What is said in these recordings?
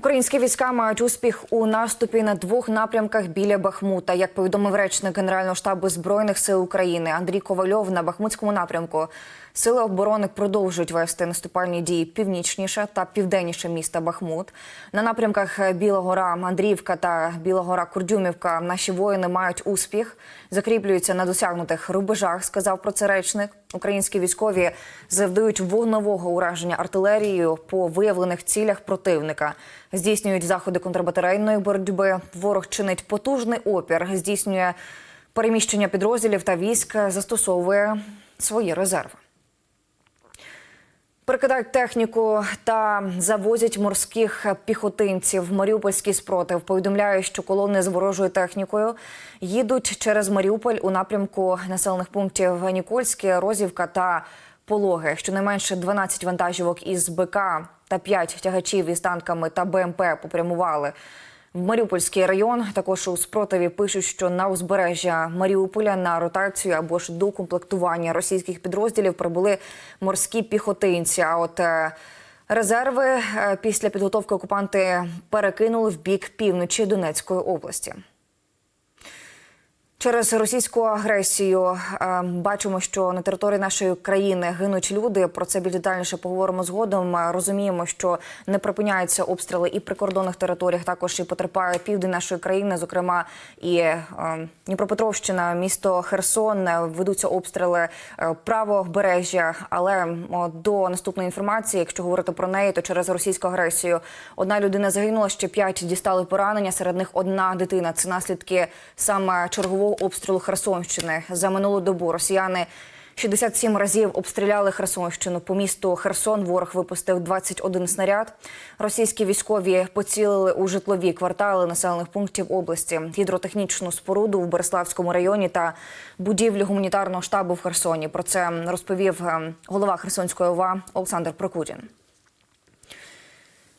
Українські війська мають успіх у наступі на двох напрямках біля Бахмута. Як повідомив речник Генерального штабу збройних сил України Андрій Ковальов на Бахмутському напрямку. Сили оборони продовжують вести наступальні дії північніше та південніше міста Бахмут. На напрямках Біла Гора, Андріївка та Біла Гора Курдюмівка наші воїни мають успіх, закріплюються на досягнутих рубежах. Сказав про це речник. Українські військові завдають вогнового ураження артилерією по виявлених цілях противника. Здійснюють заходи контрбатарейної боротьби. Ворог чинить потужний опір, здійснює переміщення підрозділів та військ, застосовує свої резерви. Перекидають техніку та завозять морських піхотинців. Маріупольський спротив повідомляє, що колони з ворожою технікою їдуть через Маріуполь у напрямку населених пунктів Нікольське, Розівка та Пологи. Щонайменше 12 вантажівок із БК та 5 тягачів із танками та БМП попрямували. В Маріупольський район також у спротиві пишуть, що на узбережжя Маріуполя на ротацію або ж до комплектування російських підрозділів прибули морські піхотинці. А от е, резерви е, після підготовки окупанти перекинули в бік півночі Донецької області. Через російську агресію е, бачимо, що на території нашої країни гинуть люди. Про це більш детальніше поговоримо згодом. Е, Розуміємо, що не припиняються обстріли і прикордонних територіях. Також і потерпає південь нашої країни, зокрема і е, Дніпропетровщина, місто Херсон. Е, Ведуться обстріли правобережжя. Але до наступної інформації, якщо говорити про неї, то через російську агресію одна людина загинула, ще п'ять дістали поранення. Серед них одна дитина. Це наслідки саме чергового обстрілу Херсонщини за минулу добу. Росіяни 67 разів обстріляли Херсонщину. По місту Херсон ворог випустив 21 снаряд. Російські військові поцілили у житлові квартали населених пунктів області, гідротехнічну споруду в Береславському районі та будівлю гуманітарного штабу в Херсоні. Про це розповів е, голова Херсонської ОВА Олександр Прокудін.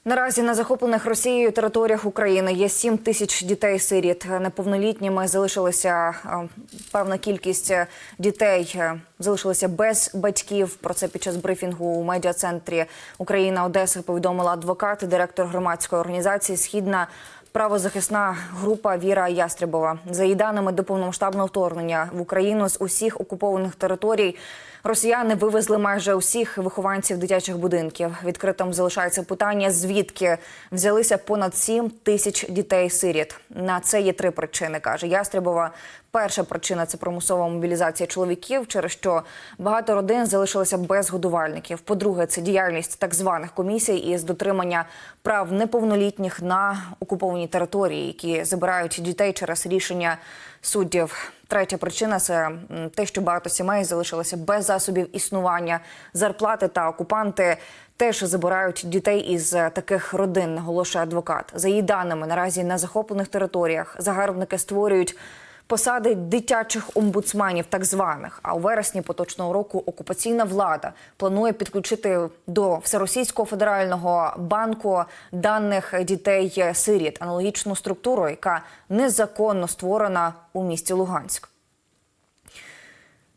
Наразі на захоплених Росією територіях України є 7 тисяч дітей-сиріт. Неповнолітніми залишилася е, певна кількість дітей, е, залишилися без батьків. Про це під час брифінгу у медіа-центрі Україна Одеса повідомила адвокат, і директор громадської організації Східна. Правозахисна група Віра Ястребова за її даними до повномасштабного вторгнення в Україну з усіх окупованих територій росіяни вивезли майже усіх вихованців дитячих будинків. Відкритим залишається питання, звідки взялися понад 7 тисяч дітей-сиріт. На це є три причини, каже Ястребова. Перша причина це примусова мобілізація чоловіків, через що багато родин залишилися без годувальників. По-друге, це діяльність так званих комісій із дотримання прав неповнолітніх на окупованій території, які забирають дітей через рішення суддів. Третя причина це те, що багато сімей залишилися без засобів існування, зарплати та окупанти. Теж забирають дітей із таких родин, наголошує адвокат. За її даними, наразі на захоплених територіях загарбники створюють посади дитячих омбудсманів, так званих. А у вересні поточного року окупаційна влада планує підключити до всеросійського федерального банку даних дітей сиріт аналогічну структуру, яка незаконно створена у місті Луганськ.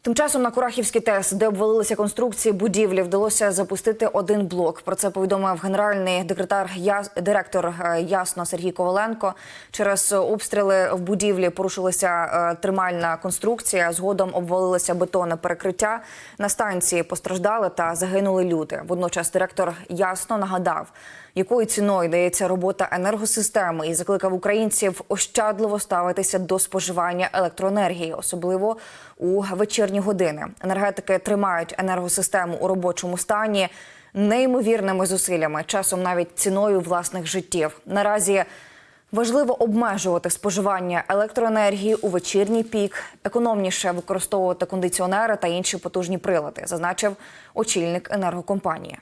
Тим часом на Курахівський ТЕС, де обвалилися конструкції будівлі, вдалося запустити один блок. Про це повідомив генеральний декретар Я- директор е, Ясно Сергій Коваленко. Через обстріли в будівлі порушилася е, тримальна конструкція. Згодом обвалилося бетонне перекриття. На станції постраждали та загинули люди. Водночас директор ясно нагадав, якою ціною дається робота енергосистеми, і закликав українців ощадливо ставитися до споживання електроенергії, особливо у вечірні години. Енергетики тримають енергосистему у робочому стані неймовірними зусиллями, часом навіть ціною власних життів. Наразі Важливо обмежувати споживання електроенергії у вечірній пік, економніше використовувати кондиціонери та інші потужні прилади, зазначив очільник енергокомпанії.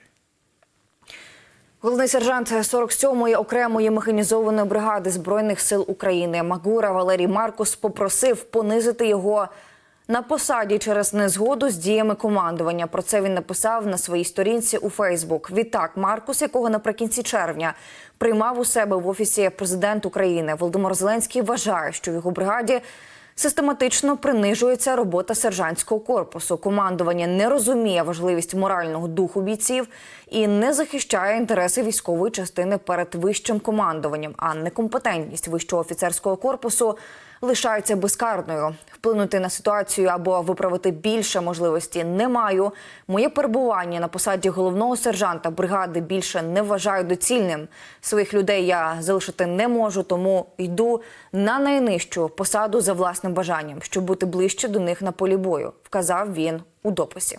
Головний сержант 47-ї окремої механізованої бригади збройних сил України Магура Валерій Маркус попросив понизити його на посаді через незгоду з діями командування. Про це він написав на своїй сторінці у Фейсбук. Відтак, Маркус, якого наприкінці червня приймав у себе в офісі президент України Володимир Зеленський, вважає, що в його бригаді Систематично принижується робота сержантського корпусу. Командування не розуміє важливість морального духу бійців і не захищає інтереси військової частини перед вищим командуванням. А некомпетентність вищого офіцерського корпусу лишається безкарною. Вплинути на ситуацію або виправити більше можливості не маю. Моє перебування на посаді головного сержанта бригади більше не вважаю доцільним. Своїх людей я залишити не можу, тому йду на найнижчу посаду за власним бажанням, щоб бути ближче до них на полі бою, вказав він у дописі.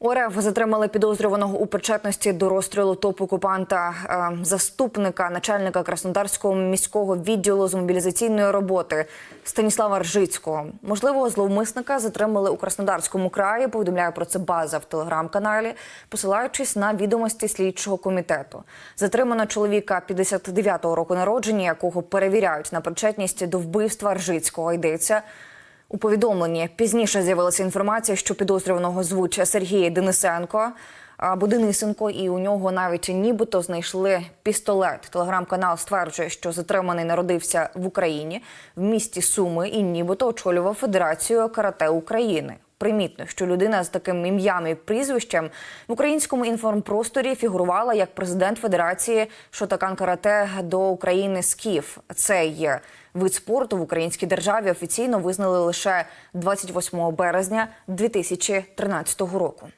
ОРФ затримали підозрюваного у причетності до розстрілу топ-окупанта е, заступника начальника Краснодарського міського відділу з мобілізаційної роботи Станіслава Ржицького. Можливого зловмисника затримали у Краснодарському краї. Повідомляє про це база в телеграм-каналі, посилаючись на відомості слідчого комітету. Затримано чоловіка 59-го року народження, якого перевіряють на причетність до вбивства Ржицького. Йдеться у повідомленні пізніше з'явилася інформація, що підозрюваного звуть Сергій Денисенко або Денисенко, і у нього навіть нібито знайшли пістолет. Телеграм-канал стверджує, що затриманий народився в Україні в місті Суми і нібито очолював Федерацію карате України. Примітно, що людина з таким ім'ям і прізвищем в українському інформпросторі фігурувала як президент Федерації Шотакан Карате до України Скіф. Цей вид спорту в українській державі офіційно визнали лише 28 березня 2013 року.